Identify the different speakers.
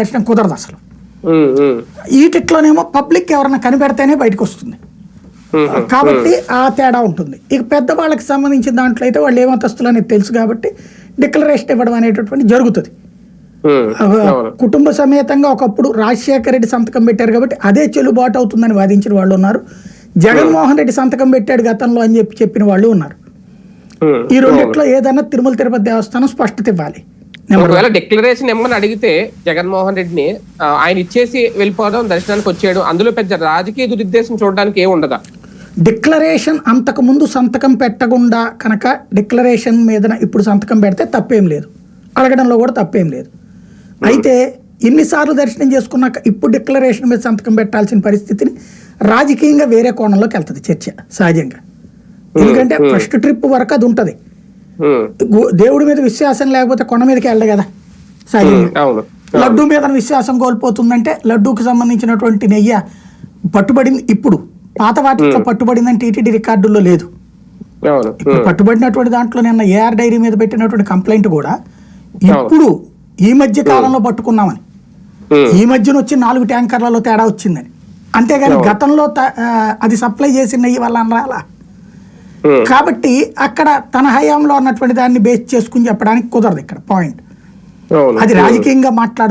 Speaker 1: దర్శనం కుదరదు అసలు.
Speaker 2: ఉమ్, ఉమ్,
Speaker 1: ఈ టిట్లోనేమో పబ్లిక్ ఎవరన్నా కనిపెడితేనే బయటకు వస్తుంది కాబట్టి ఆ తేడా ఉంటుంది. ఇక పెద్దవాళ్ళకి సంబంధించిన దాంట్లో అయితే వాళ్ళు ఏమంతస్తులు అనేది తెలుసు కాబట్టి డిక్లరేషన్ ఇవ్వడం అనేటటువంటి జరుగుతుంది. కుటుంబ సమేతంగా ఒకప్పుడు రాజశేఖర రెడ్డి సంతకం పెట్టారు కాబట్టి అదే చెల్లుబాటు అవుతుందని వాదించిన వాళ్ళు ఉన్నారు. జగన్మోహన్ రెడ్డి సంతకం పెట్టాడు గతంలో అని చెప్పి చెప్పిన వాళ్ళు ఉన్నారు. ఈ రెండిట్లో ఏదైనా తిరుమల తిరుపతి దేవస్థానం స్పష్టత ఇవ్వాలి.
Speaker 2: ఒకవేళ డిక్లరేషన్ ఇమ్మని అడిగితే జగన్మోహన్ రెడ్డిని ఆయన ఇచ్చేసి వెళ్ళిపోవడం దర్శనానికి వచ్చేయడం అందులో పెద్ద రాజకీయ దురుద్దేశం చూడడానికి ఏం ఉండదా?
Speaker 1: డిక్లరేషన్ అంతకు ముందు సంతకం పెట్టకుండా కనుక డిక్లరేషన్ మీద ఇప్పుడు సంతకం పెడితే తప్పేం లేదు. అడగడంలో కూడా తప్పేం లేదు. అయితే ఇన్నిసార్లు దర్శనం చేసుకున్నాక ఇప్పుడు డిక్లరేషన్ మీద సంతకం పెట్టాల్సిన పరిస్థితిని రాజకీయంగా వేరే కోణంలోకి వెళ్తుంది చర్చ సహజంగా. ఎందుకంటే ఫస్ట్ ట్రిప్ వరకు అది ఉంటుంది. దేవుడి మీద విశ్వాసం లేకపోతే కొండ మీదకి వెళ్ళదు కదా?
Speaker 2: అవును.
Speaker 1: లడ్డు మీద విశ్వాసం కోల్పోతుందంటే లడ్డూకి సంబంధించినటువంటి నెయ్యి పట్టుబడింది ఇప్పుడు. పాత వాటిలో పట్టుబడిందని టీటీడీ రికార్డుల్లో లేదు. ఇప్పుడు పట్టుబడినటువంటి దాంట్లో నిన్న ఏఆర్ డైరీ మీద పెట్టినటువంటి కంప్లైంట్ కూడా ఇప్పుడు ఈ మధ్య కాలంలో పట్టుకున్నామని. ఈ మధ్యన వచ్చి నాలుగు ట్యాంకర్లలో తేడా వచ్చిందని. అంతేగాని గతంలో అది సప్లై చేసిన నెయ్యి వల్ల
Speaker 2: ఉమ్,
Speaker 1: కాబట్టి అక్కడ తన హయాంలో ఉన్నటువంటి దాన్ని బేస్ చేసుకుని చెప్పడానికి కుదరదు ఇక్కడ పాయింట్ అది రాజకీయంగా మాట్లాడు